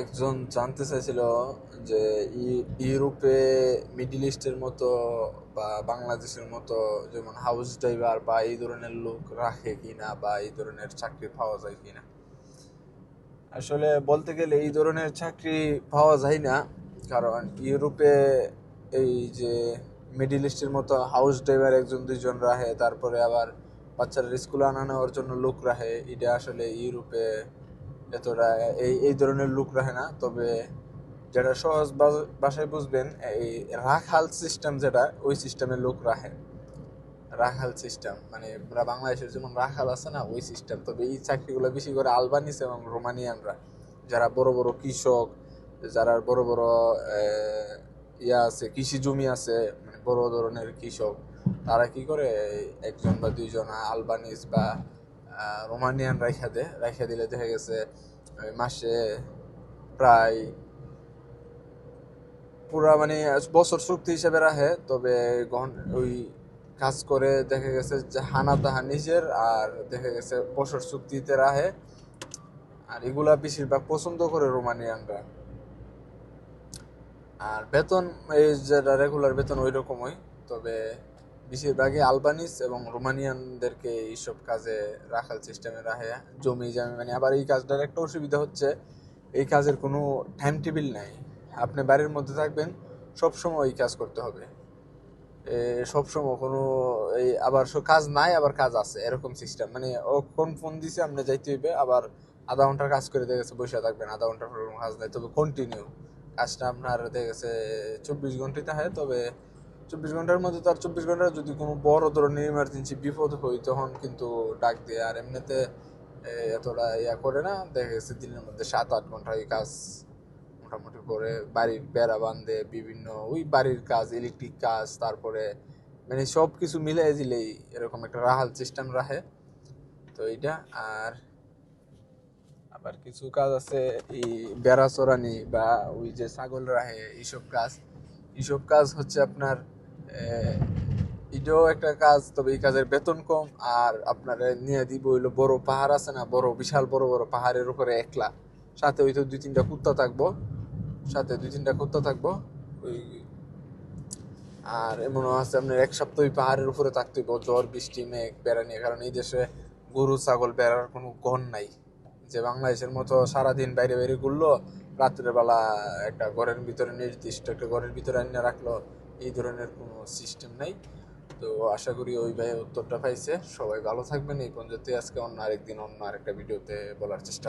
একজন জানতে চাইছিল যে ইউরোপে, মিডিল ইস্টের মতো বা বাংলাদেশের মতো যেমন হাউস ড্রাইভার বা এই ধরনের লোক রাখে কিনা বা এই ধরনের চাকরি পাওয়া যায় কিনা? আসলে বলতে গেলে এই ধরনের চাকরি পাওয়া যায় না। কারণ ইউরোপে এই যে মিডিল ইস্টের মতো হাউস ড্রাইভার একজন, দুইজন রাখে, তারপরে আবার বাচ্চাদের স্কুলে আনা নেওয়ার জন্য লোক রাখে, এটা আসলে ইউরোপে এতটা এই এই ধরনের লোক রাখে না। তবে যেটা সহজ ভাষায় বুঝবেন, এই রাখাল সিস্টেম যেটা, ওই সিস্টেমে লোক রাখে। রাখাল সিস্টেম মানে বাংলাদেশের যেমন রাখাল আছে না, ওই সিস্টেম তবে এই চাকরিগুলো বেশি করে আলবানিস এবং রোমানিয়ানরা। যারা বড় বড় কৃষক, যারা বড় বড় ইয়া আছে, কৃষি জমি আছে মানে বড় ধরনের কৃষক, তারা কি করে, একজন বা দুইজন আলবানিস বা রোমানিয়ান রাইখা দেয় রাইখা দিলে দেখা গেছে মাসে প্রায় পুরা মানে বছর চুক্তি হিসেবে রাখে, তবে ওই কাজ করে দেখা গেছে যে হানা তাহা নিজের আর দেখা গেছে বছর চুক্তিতে রাখে। আর এগুলা বেশিরভাগ পছন্দ করে রোমানিয়ানরা। আর বেতন, এই যেটা রেগুলার বেতন ওই রকমই, তবে বেশিরভাগই আলবানিস এবং রোমানিয়ানদেরকে এইসব কাজে রাখার সিস্টেমে রাখে জমি জমি মানে আবার এই কাজটার একটা অসুবিধা হচ্ছে, এই কাজের কোনো টাইম টেবিল নাই। আপনি বাড়ির মধ্যে থাকবেন সব সময় এই কাজ করতে হবে। সব সময় কোনো, এই আবার কাজ নাই, আবার কাজ আছে, এরকম সিস্টেম মানে ও কোন ফোন দিছে, আপনি যাইতে হইবে, আবার আধা ঘণ্টার কাজ করে দেখেছে বসে থাকবেন, আধা ঘণ্টার পর কাজ নাই, তবে কন্টিনিউ কাজটা আপনার দেখে গেছে, চব্বিশ ঘন্টায় থাকে তবে চব্বিশ ঘণ্টার মধ্যে তার চব্বিশ ঘণ্টা, যদি কোনো বড় ধরনের ইমার্জেন্সি বিপদ হয়, তখন কিন্তু ডাক দিয়ে। আর এমনিতে এতটা ইয়া করে না। দেখা গেছে দিনের মধ্যে সাত আট ঘণ্টা এই কাজ মোটামুটি করে। বাড়ির বেড়া বান্ধে বিভিন্ন ওই বাড়ির কাজ ইলেকট্রিক কাজ, তারপরে মানে সব কিছু মিলে দিলেই এরকম একটা রাহাল সিস্টেম রাখে। তো এইটা, আর আবার কিছু কাজ আছে, এই বেড়া চড়ানি বা ওই যে ছাগল রাখে, এইসব কাজ। এইসব কাজ হচ্ছে আপনার এটাও একটা কাজ, তবে এই কাজের বেতন কম, আর আপনার নিয়ে দিব হইল বড় পাহাড় আছে না, বড়, বিশাল বড় বড় পাহাড়ের উপরে একলা। সাথে ওই তো দুই তিনটা কুত্তা থাকব, সাথে দুই তিনটা কুত্তা থাকব, ওই, আর এমনও আছে আপনার এক সপ্তাহ পাহাড়ের উপরে থাকতে হইব ঝড় বৃষ্টি, মেঘ, বেড়া নিয়ে, কারণ এই দেশে গরু, ছাগল, বেড়ার কোনো গণ নাই। যে বাংলাদেশের মতো সারাদিন বাইরে বাইরে ঘুরলো রাত্রের বেলা একটা ঘরের ভিতরে নির্দিষ্ট একটা ঘরের ভিতরে আনিয়ে রাখল, এই ধরনের কোনো সিস্টেম নাই। তো আশা করি ওই ভাই উত্তরটা পাইছে। সবাই ভালো থাকবেন, এই পর্যন্তই আজকে অন্য আরেকদিন অন্য আরেকটা ভিডিওতে বলার চেষ্টা